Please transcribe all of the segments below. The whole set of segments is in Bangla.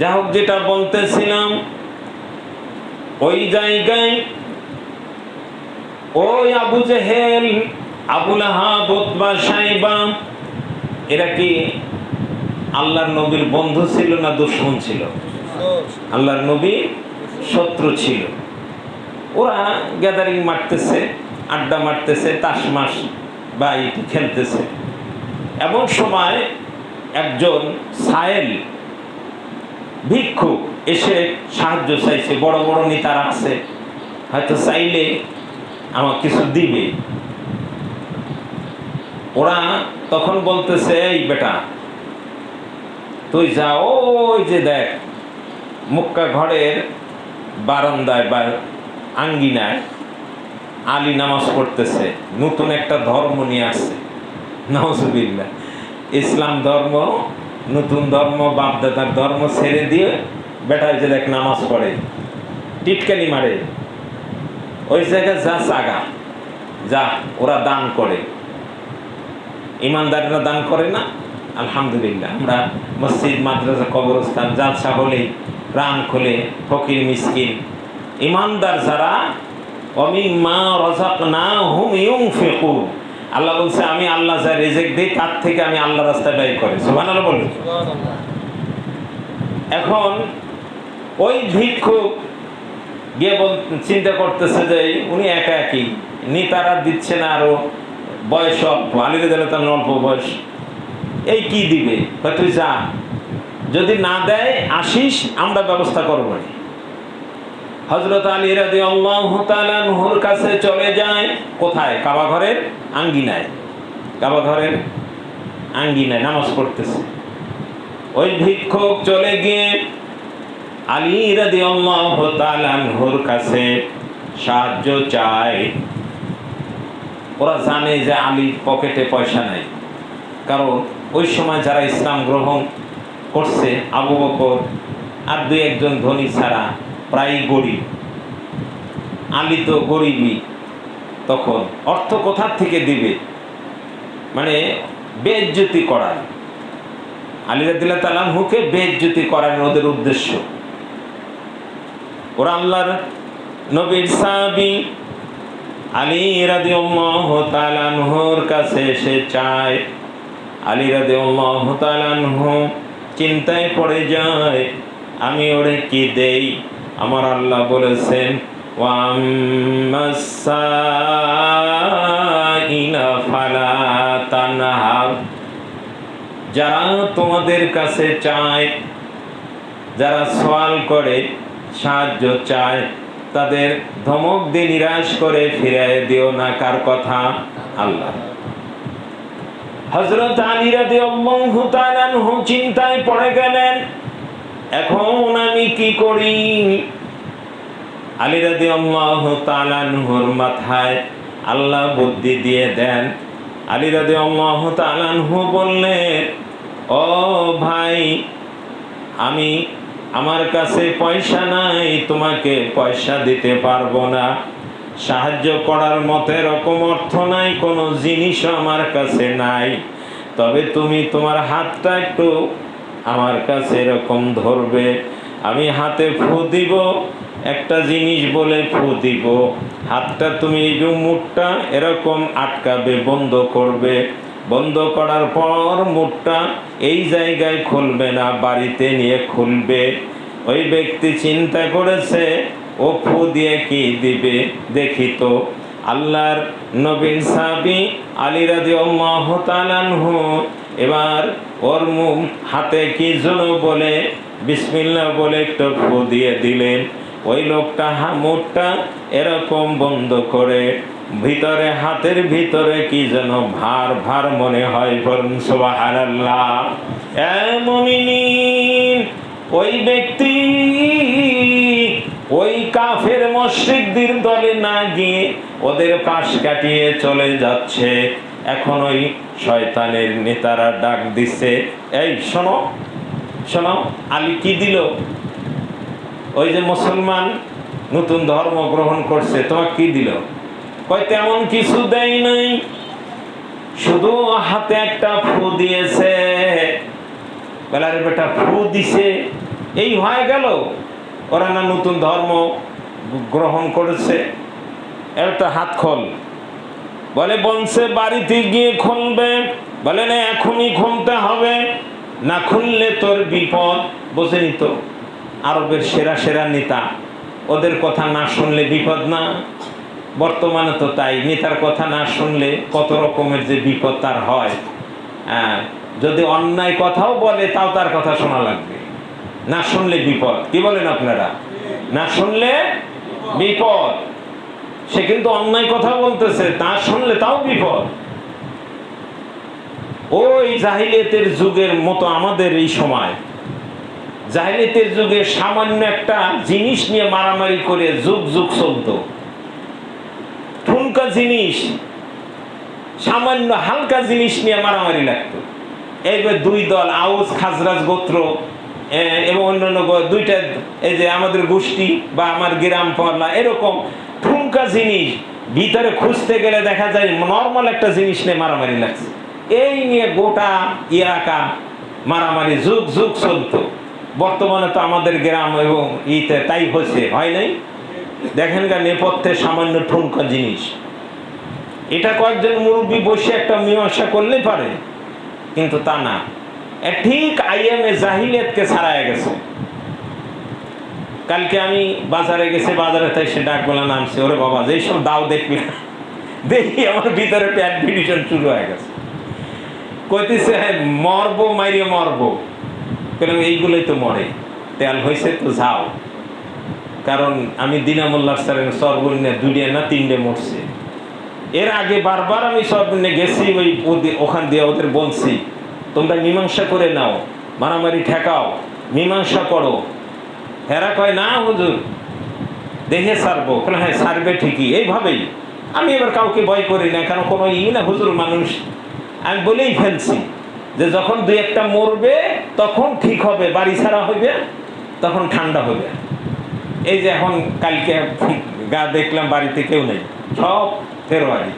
যা হোক যেটা বলতেছিলাম, ওই জায়গায় ওই আবু জেহেল আবুল আহাব এরা কি আল্লাহর নবীর বন্ধু ছিল না দুশ্মন ছিল? আল্লাহর নবী শত্রু ছিল। ওরা গ্যাদারিং মারতেছে, আড্ডা মারতেছে তাস মাস বা খেলতেছে। এমন সময় একজন সায়েল ভিক্ষুক এসে সাহায্য চাইছে, বড় বড় নেতারা আছে হয়তো চাইলে আমার কিছু দিবে। ওরা তখন বলতেছে, এই বেটা, তুই যা, ওই যে দেখ, মুক্কা ঘরের বারান্দায় বা আঙ্গিনায় আলী নামাজ পড়তেছে, নতুন একটা ধর্ম নিয়ে আসছে। নজবিল্লা ইসলাম ধর্ম নতুন ধর্ম, বাপদাদার ধর্ম ছেড়ে দিয়ে বেটায় যে দেখ নামাজ পড়ে টিটকালি মারে। ওই জায়গায় যা চাগা যা ওরা দান করে। ইমানদারেরা দান করে না? আলহামদুলিল্লাহ। আমরা মসজিদ, মাদ্রাসা, কবরস্থান, জালসা হলে, প্রাণ খুলে, ফকির, মিসকিন, ইমানদার যারা অমিমা রজাক না হুম ইউং ফেকু আল্লাহ বলছে, আমি আল্লাহ যা রেজেক দিই, তার থেকে আমি আল্লাহ রাস্তায় ব্যয় করে। সুবান বলুন। এখন ওই ভিক্ষুক গিয়ে বল, চিন্তা করতেছে যে উনি একা একই নেতারা দিচ্ছে না আরও বয়স অল্প। আলিরে দিলে তার অল্প বয়স। এই কি দিবে? তুই যা, যদি না দেয়, আসিস, আমরা ব্যবস্থা করব। না হজরত আলী রাদি আল্লাহর কাছে চলে যায়। কোথায়? কাবা ঘরের আঙ্গিনায়। কাবা ঘরের আঙ্গিনায় নামাজ পড়তেছে। ওই ভিক্ষুক চলে গিয়ে আলী রাদি আল্লাহর কাছে সাহায্য চায়। ওরা জানে যে আলীর পকেটে পয়সা নাই। কারণ ওই সময় যারা ইসলাম গ্রহণ করছে, আবু বকর আর দুই একজন ধনী ছাড়া প্রায় গরিব। আলী তো গরিবই। তখন অর্থ কোথার থেকে দিবে? মানে বেজ্জতি করার। আলী রাদিল্লাহ তালামহুকে বেজ্জতি করার ওদের উদ্দেশ্য। ওরা আল্লাহর নবীর সাহাবী। আলী রাদিয়াল্লাহু তাআলা আনহুর কাছে এসে চায়। আলী রাদিয়াল্লাহু তাআলা আনহু চিন্তায় পড়ে যায়, আমি ওরে কি দেই? আমার আল্লাহ বলেছেন যারা তোমাদের কাছে চায়, যারা সওয়াল করে, সাহায্য চায়, তাদের ধমক দিয়ে নিরাশ করে ফিরাই দিও না কার কথা? আল্লাহ। হজরত আলী রাদিয়াল্লাহু তাআলা আনহু চিন্তায় পড়ে গেলেন এখন আমি কি করি? আলী রাদিয়াল্লাহু তাআলা আনহুর মাথায় আল্লাহ বুদ্ধি দিয়ে দেন। আলী রাদিয়াল্লাহু তাআলা আনহু বললেন, ও ভাই, আমি আমার কাছে পয়সা নাই, তোমাকে পয়সা দিতে পারব না। সাহায্য করার মতো এরকম অর্থ নাই, কোনো জিনিসও আমার কাছে নাই। তবে তুমি তোমার হাতটা একটু আমার কাছে এরকম ধরবে। আমি হাতে ফু দিব, একটা জিনিস বলে ফু দিব। হাতটা তুমি এই যে মুখটা এরকম আটকাবে, বন্ধ করবে। বন্ধ করার পর মুখটা এই জায়গায় খুলবে না, বাড়িতে নিয়ে খুলবে। ওই ব্যক্তি চিন্তা করেছে, ও ফু দিয়ে কি দিবে? দেখি তো। আল্লাহর নবীন সাবি আলী রাজি তালানহু এবার ওর মুখ হাতে কি যেন বলে বিসমিল্লা বলে একটু দিয়ে দিলেন। ওই লোকটা হা মুখটা এরকম বন্ধ করে ভিতরে, হাতের ভিতরে কি যেন ভার ভার মনে হয় সুবহানাল্লাহ। এমনিন ওই ব্যক্তি ওই কাফের মসজিদদের দলে না গিয়ে ওদের পাশ কাটিয়ে চলে যাচ্ছে। এখন ওই শয়তানের নেতারা ডাক দিচ্ছে এই, শোনো শোনো, আলী কি দিল? ওই যে মুসলমান নতুন ধর্ম গ্রহণ করছে, তোমাকে কি দিল? কয়, তেমন কিছু দেয় নাই। শুধু হাতে একটা ফু দিয়েছে। বেলার বেটা, ফু দিছে। এই হয়ে গেল। ওরা না নতুন ধর্ম গ্রহণ করেছে। একটা হাত খোল। বলে বংশে বাড়িতে গিয়ে খুলবে বলে, না, এখনই খুলতে হবে। না খুললে তোর বিপদ। বোঝেনি তো? আরবের সেরা সেরা নেতা। ওদের কথা না শুনলে বিপদ না। বর্তমানে তো তাই। নেতার কথা না শুনলে কত রকমের যে বিপদ তার হয়। হ্যাঁ যদি অন্যায় কথাও বলে, তাও তার কথা শোনা লাগবে। না শুনলে বিপদ। কি বলেন আপনারা? না শুনলে বিপদ। সে কিন্তু অন্যায় কথা বলতেছে, তা শুনলে তাও বিপদ। ওই জাহিলিয়তের যুগের মতো আমাদের এই সময়। জাহিলিয়তের যুগে সামান্য একটা জিনিস নিয়ে মারামারি করে যুগ যুগ চলত। ঠুনকা জিনিস, সামান্য হালকা জিনিস নিয়ে মারামারি লাগতো। এইবার দুই দল, আউস, খাজরাজ গোত্র এবং অন্যান্য দুইটা, এই যে আমাদের গোষ্ঠী বা আমার গ্রাম পাল্লা এরকম ঠুনকা জিনিস ভিতরে খুঁজতে গেলে দেখা যায় নর্মাল একটা জিনিস নিয়ে মারামারি লাগছে। এই নিয়ে গোটা এলাকা মারামারি যুগ যুগ চলতো। বর্তমানে তো আমাদের গ্রাম এবং ইতে তাই হয়েছে, হয় নাই? দেখেন গা, নেপথ্যে সামান্য ঠুনকা জিনিস। এটা কয়েকজন মুরব্বী বসে একটা মীমাংসা করলে পারে, কিন্তু তা না। ঠিক আইএমএ জাহিলিয়াতকে ছাড়ায় গেছে। কালকে আমি বাজারে গেছি, বাজারে তাই সে ডাক বলে নামছে। ওরে বাবা, যেই সব দাও দেখবি না। দেখি আমার ভিতরে প্যাট শুরু হয়ে গেছে। কইতেছে হ্যাঁ মরবো, মাইরে মরবো। কেন এইগুলোই তো মরে। তেল হয়েছে তো যাও। কারণ আমি দিনামুল্লাহ স্যারের সর্বনিম্ন দুইটা না তিনটে মরছে। এর আগে বারবার আমি সর্বনিম্ন গেছি, ওই ওখান দিয়ে ওদের বলছি, তোমরা মীমাংসা করে নাও, মারামারি ঠেকাও, মীমাংসা করো। হেরা কয়, না হুজুর দেখে সারবো। হ্যাঁ সারবে ঠিকই, এইভাবেই। আমি এবার কাউকে ভয় করি না, কারণ কোনো ই না, হুজুর মানুষ। আমি বলেই ফেলছি যে, যখন দুই একটা মরবে, তখন ঠিক হবে, বাড়ি ছাড়া হবে তখন ঠান্ডা হবে এই যে এখন কালকে গা দেখলাম, বাড়িতে কেউ নেই, সব ফেরোয়ারি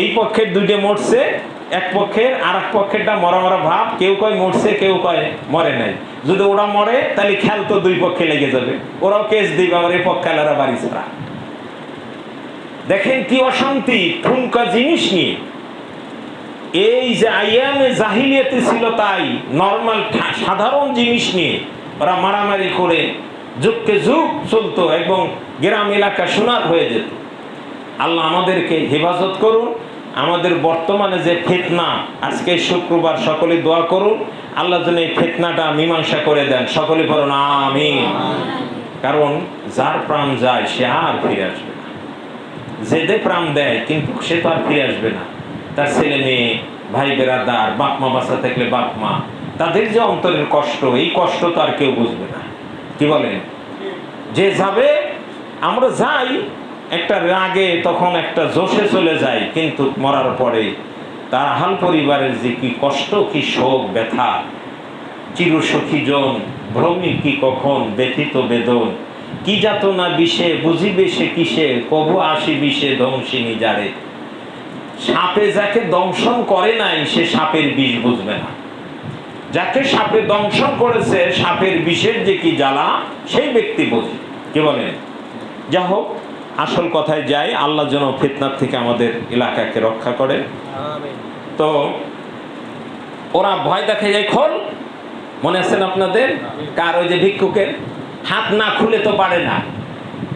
এই পক্ষের দুইটা মরছে এক পক্ষের আর এক পক্ষেরটা মরা মরা ভাব। কেউ কয় মরছে, কেউ কয় মরে নাই। যদি ওরা মরে, তাহলে খেল তো দুই পক্ষে লেগে যাবে। ওরাও কেস দিবে, আবার এই পক্ষে আলাদা বাড়ি ছাড়া। দেখেন কি অশান্তি, ঠুনকা জিনিস নিয়ে। এই যে আইয়ামে জাহিলিয়াতে ছিল তাই, নর্মাল সাধারণ জিনিস নিয়ে ওরা মারামারি করে, যুগকে যুগ চলতো এবং গ্রাম এলাকা সোনার হয়ে যেত। আল্লাহ আমাদেরকে হেফাজত করুন। আমাদের বর্তমানে যে ফেতনা, আজকে শুক্রবার, সকলে দোয়া করুন। আল্লাহ যেন এই ফেতনাটা মীমাংসা করে দেন। সকলে বলুন, আমিন। কারণ যার প্রাণ যায়, সে আর ফিরে আসবে না। জেদে প্রাণ দেয়, কিন্তু সে তো আর ফিরে আসবে না। তার ছেলে মেয়ে, ভাই বেড়াদার বাপ মা বাসা থাকলে বাপ মা, তাদের যে অন্তরের কষ্ট, এই কষ্ট তো আর কেউ বুঝবে না। কি বলেন? যে যাবে, আমরা যাই একটা রাগে তখন একটা জোশে চলে যায়, কিন্তু মরার পরে তার হাল পরিবারের যে কি কষ্ট, কি শোক, ব্যথা, চিরসখী জন ভ্রমিক কি কখন, ব্যথিত বেদন, কি যাত না বিষে, বুঝিবে সে কিসে, কবু আসি বিষে ধ্বংসিনী যারে। সাপে যাকে দংশন করে নাই, সে সাপের বিষ বুঝবে না। যাকে সাপে দংশন করেছে, সাপের বিষের যে কি জ্বালা, সেই ব্যক্তি বোঝে। কি বলেন যা হোক আসল কথায় যাই আল্লাহ যেন ফিতনার থেকে আমাদের এলাকাকে রক্ষা করে। তো ওরা ভয় দেখে যায় খোল মনে আছেন আপনাদের? কার ওই যে ভিক্ষুকের? হাত না খুলে তো পারে না।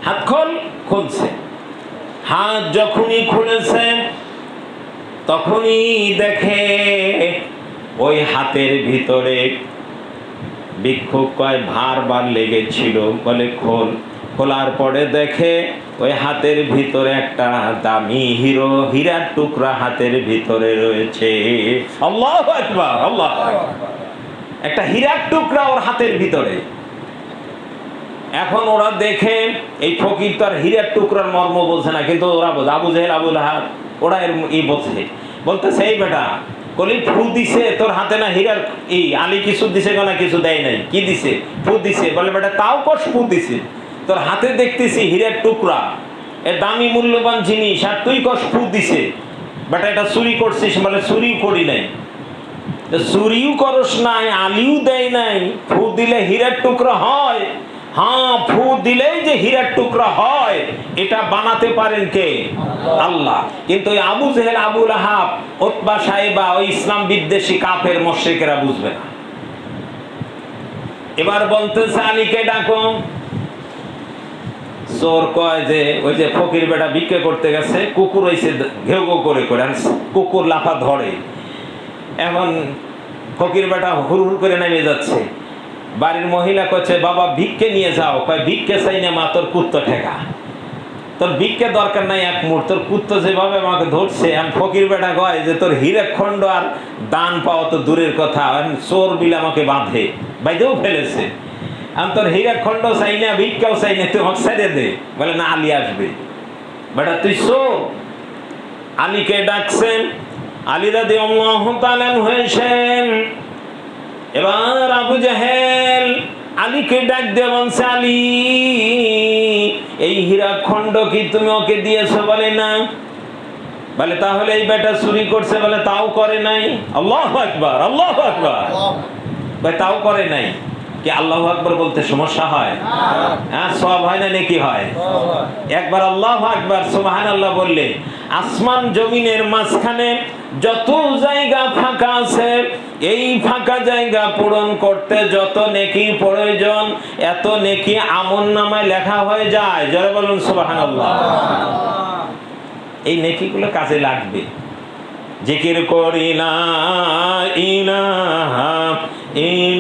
হাত খোল খুলছে। হাত যখনই খুলেছে তখনই দেখে ওই হাতের ভিতরে ভিক্ষুক কয় ভার বার লেগেছিল। বলে খোল খোলার পরে দেখে, ওই হাতের ভিতরে একটা দামি হিরো, হীরার টুকরা হাতের ভিতরে রয়েছে। একটা হীরার টুকরা ওর হাতের ভিতরে। এখন ওরা দেখে, এই ফকির তো আর হীরার টুকরার মর্ম বোঝে না, কিন্তু ওরা বোঝে, আবু জেহেল আবুল হাব ওরা এর ই বোঝে বলতে সেই বেটা কলি ফু দিছে, তোর হাতে না হীরার এই আলী কিছু দিছে না কিছু দেয় নাই? কি দিছে? ফু দিছে। বলে, বেটা, তাও কষ ফু দিছে। তোর হাতে দেখতেছি হীরার টুকরা। এ দামি মূল্যবান জিনিস, আর তুই কষ ফু দিছে। বেটা, এটা চুরি করছিস বলে চুরি করি নাই। চুরিও করস নাই, আলিও দেয় নাই। ফু দিলে হীরার টুকরো হয়। হ্যাঁ ফু দিলেই যে হীরার টুকরা হয়, এটা বানাতে পারেন কে? আল্লাহ। কিন্তু ওই আবু জেহেল আবুল আহাব ওতবা সাহেবা, ওই ইসলাম বিদ্বেষী কাফের মশ্রিকেরা বুঝবে না। এবার বলতেছে আলীকে ডাকো। চোর কয় যে, ওই যে ফকির বেটা বিক্রি করতে গেছে, কুকুর হইছে ঘেউ ঘেউ করে করে কুকুর লাফা ধরে। এখন ফকির বেটা হুর হুর করে নেমে যাচ্ছে। বাড়ির মহিলা কচ্ছে বাবা, ভিক্ষে নিয়ে যাও। কয়, ভিক্ষে চাই না মা, তোর কুত্ত ঠেকা। তোর ভিক্ষে দরকার নাই এক মুহূর্ত, তোর কুত্ত যেভাবে আমাকে ধরছে। আমি ফকির বেটা কয় যে, তোর হীরেক খণ্ড আর দান পাওয়া তো দূরের কথা। চোর বিলে আমাকে বাঁধে। বাইদেও ফেলেছে। আমি তোর হীরেক খণ্ড চাই না ভিক্ষাও চাই না তুই আমাকে ছেড়ে দে বলে না আলী আসবে বেটা তুই চোর আলীকে ডাকছেন আলী রাদি আল্লাহ তাআলান হয়েছেন এবার আবু জাহেল আলীকে ডাক দিয়ে বলছে আলী এই হীরা খণ্ড কি তুমি ওকে দিয়েছ বলে না বলে তাহলে এই বেটা চুরি করছে বলে তাও করে নাই আল্লাহ আকবার আল্লাহ আকবার তাও করে নাই কি আল্লাহ আকবার বলতে সমস্যা হয়? হ্যাঁ সব হয় না নাকি হয়? একবার আল্লাহ আকবার সুবহান আল্লাহ বললে, আসমান জমিনের মাঝখানে যত জায়গা ফাঁকা আছে, এই ফাঁকা জায়গা পূরণ করতে যত নেকি প্রয়োজন, এত নেকি আমন নামায় লেখা হয়ে যায়। যারা বলুন সুবহান আল্লাহ এই নেকিগুলো কাজে লাগবে। জিকির করি লা ইলাহা ইল্লাল্লাহ।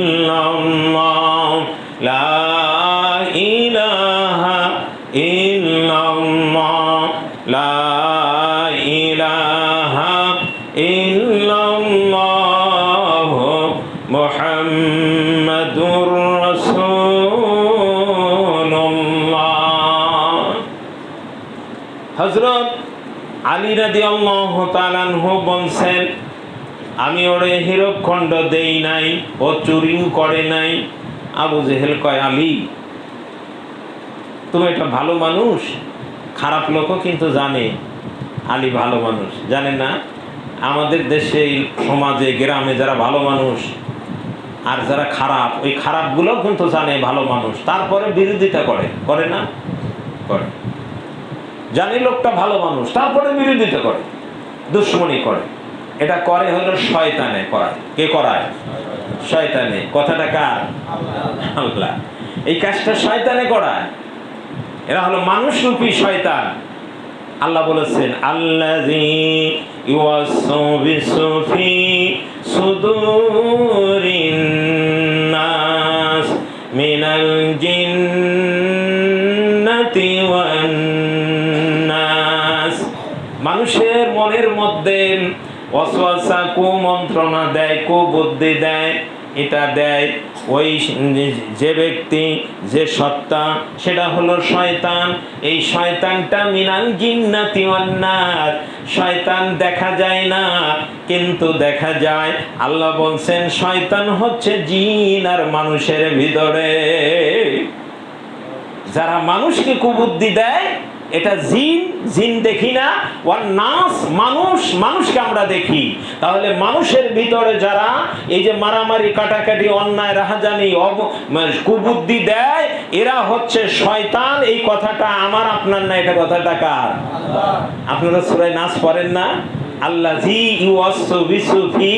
বলছেন, আমি ওরে হীরকখণ্ড দেই নাই, ও চুরিও করে নাই। আবু জেহেল কয়, আলী, তুমি একটা ভালো মানুষ, খারাপ লোকও কিন্তু জানে, আলী ভালো মানুষ। জানে না, আমাদের দেশে, সমাজে, গ্রামে যারা ভালো মানুষ আর যারা খারাপ, ওই খারাপগুলোও কিন্তু জানে ভালো মানুষ। তারপরে বিরোধিতা করে করে না? করে। জানি লোকটা ভালো মানুষ, তারপরে বিরোধিতা করে, দুশ্মনী করে। এটা করে হলো শয়তানে করায়। কে করায়? শয়তানে। কথাটা কার? আল্লাহ। এই কাজটা শয়তানে করায়। এরা হলো মানুষ রূপী শয়তান। আল্লাহ বলেছেন নাস মিনাল জিন্নাতি মধ্যে অসওয়াসা কুমন্ত্রণা দেয় কুবুদ্ধি দেয়, এটা দেয়, ওই যে ব্যক্তি, যে সত্তা, সেটা হলো শয়তান। এই শয়তানটা মিনাল জিন্নাতি অন্যার শয়তান দেখা যায় না, কিন্তু দেখা যায়। আল্লাহ বলছেন, শয়তান হচ্ছে জিন আর মানুষের ভিতরে। যারা মানুষকে কুবুদ্ধি দেয় এটা জিন জিন দেখি না, ওয়ান নাস, মানুষ, মানুষকে আমরা দেখি। তাহলে মানুষের ভিতরে যারা এই যে মারামারি, কাটাকাটি, অন্যায়, রাহাজানি কুবুদ্ধি দেয়, এরা হচ্ছে শয়তান। এই কথাটা আমার, আপনার না, এটা কথাটা কার? আপনারা সুরাই নাচ পড়েন না? আল্লাহি ইউসুফি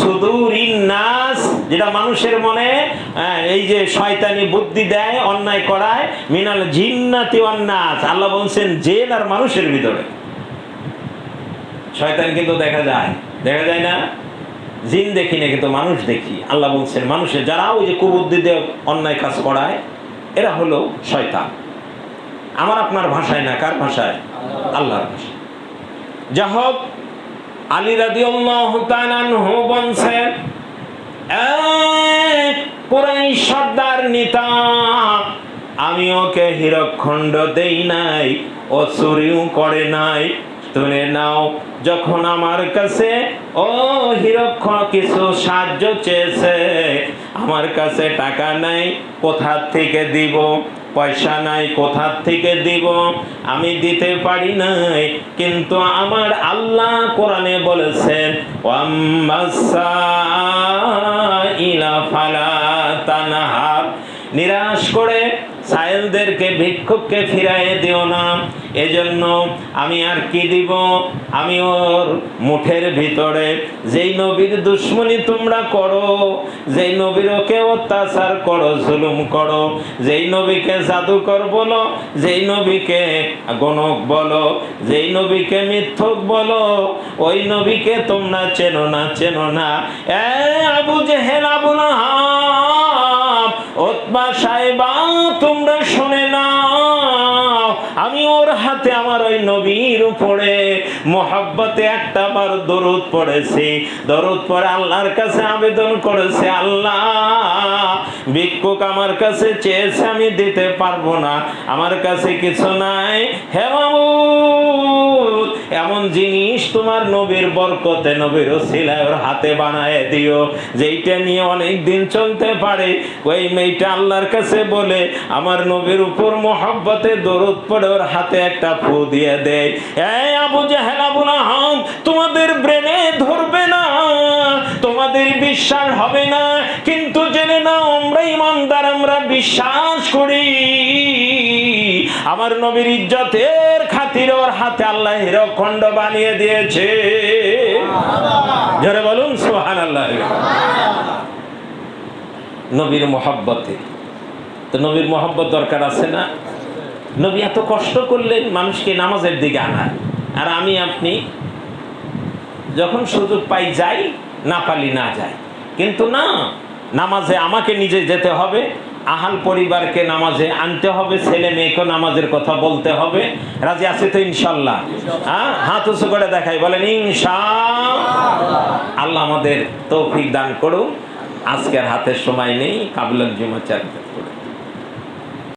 সুদুরিন নাস, যেটা মানুষের মনে এই যে শয়তানি বুদ্ধি দেয়, অন্যায় করায়, মিনাল জিন্নাতি অন্নাস আল্লাহ বলছেন জেন আর মানুষের ভিতরে। শয়তান কিন্তু দেখা যায়। দেখা যায় না? জিন দেখি না কিন্তু মানুষ দেখি। আল্লাহ বলছেন, মানুষের যারা ওই যে কুবুদ্ধি দিয়ে অন্যায় কাজ করায়, এরা হলো শয়তান। আমার আপনার ভাষায় না? কার ভাষায়? আল্লাহর ভাষায়। যা হোক আলী রাদিয়াল্লাহু তাআলা আনহু বলছেন, এই কুরাইশ সর্দার নিতা, আমি ওকে হীরকখণ্ড দেই নাই, ও চুরিও করে নাই। তুলে নাও, যখন আমার কাছে, ও হীরকখণ্ড কিছু সাহায্য চেয়েছে, আমার কাছে টাকা নাই, কোথা থেকে দিব? পয়সা নাই, কোথার থেকে দিব? আমি দিতে পারি নাই, কিন্তু আমার আল্লাহ কোরআনে বলেছেন নিরাশ করে সায়েলদেরকে, ভিক্ষুককে ফিরাইয়ে দিও না। এজন্য আমি আর কি দিব? আমি ওর মুঠের ভিতরে। যেই নবীর দুশ্মনী তোমরা করো, যেই নবীর ওকে অত্যাচার করো, জুলুম করো, যেই নবীকে জাদুকর বলো, যেই নবীকে গণক বলো, যেই নবীকে মিথ্যক বলো, ওই নবীকে তোমরা চেনো না চেনো না। এ আবু জেহেল, আবু লাহাব, ওতবা সাহেবা, তোমরা শুনে নাও আমি ওর হাতে আমার ওই নবীর উপরে মোহাব্বতে একটা বার দরুদ পড়েছি। দরুদ পড়ে আল্লাহর কাছে আবেদন করেছে, আল্লাহ, ভিক্ষুক আমার কাছে চেয়েছে, আমি দিতে পারব না। আমার কাছে কিছু নাই। হে মামুদ, এমন জিনিস তোমার নবীর বরকতে, নবীর ওসিলায় ওর হাতে বানায় দিও। যেইটা নিয়ে অনেক দিন চলতে পারে, ওই মেয়েটা আল্লাহর কাছে বলে, আমার নবীর উপর মোহাব্বতে দরুদ পড়ে ওর হাতে একটা ফু দিয়ে দেয়। এই আবু জাহেল, আবু লাহাব, তোমাদের ব্রেনে ধরবে না, তোমাদের বিশ্বাস হবে না, কিন্তু জেনে নাও, আমরা ইমানদার, আমরা বিশ্বাস করি। আমার নবীর ইজ্জতের খাতিরে ওর হাতে আল্লাহ হিরখণ্ড বানিয়ে দিয়েছে। জোরে বলুন সোহান আল্লাহ নবীর মোহাব্বতে। তো নবীর মোহাব্বত দরকার আছে না? নবী এত কষ্ট করলেন মানুষকে নামাজের দিকে আনার আর আমি, আপনি, যখন সুযোগ পাই যাই, না পালি না যাই। কিন্তু না, নামাজে আমাকে নিজে যেতে হবে, আহাল পরিবারকে নামাজে আনতে হবে, ছেলে মেয়েকে নামাজের কথা বলতে হবে। রাজি আছে তো ইনশাল্লাহ হ্যাঁ? হাত উঁচু করে দেখাই, বলেন ইনশা আল্লাহ আমাদের তৌফিক দান করুন আজকের হাতের সময় নেই কাবুল জুমা চার